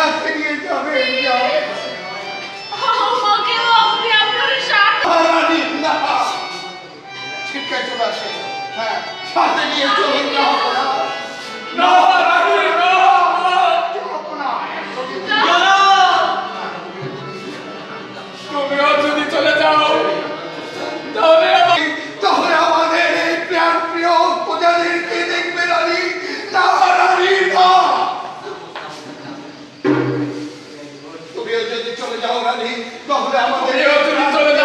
ছাড়িয়ে যাবে ছিটকায় চলে হ্যাঁ সাথে নিয়ে চলে যাও রানী। তাহলে আমাদের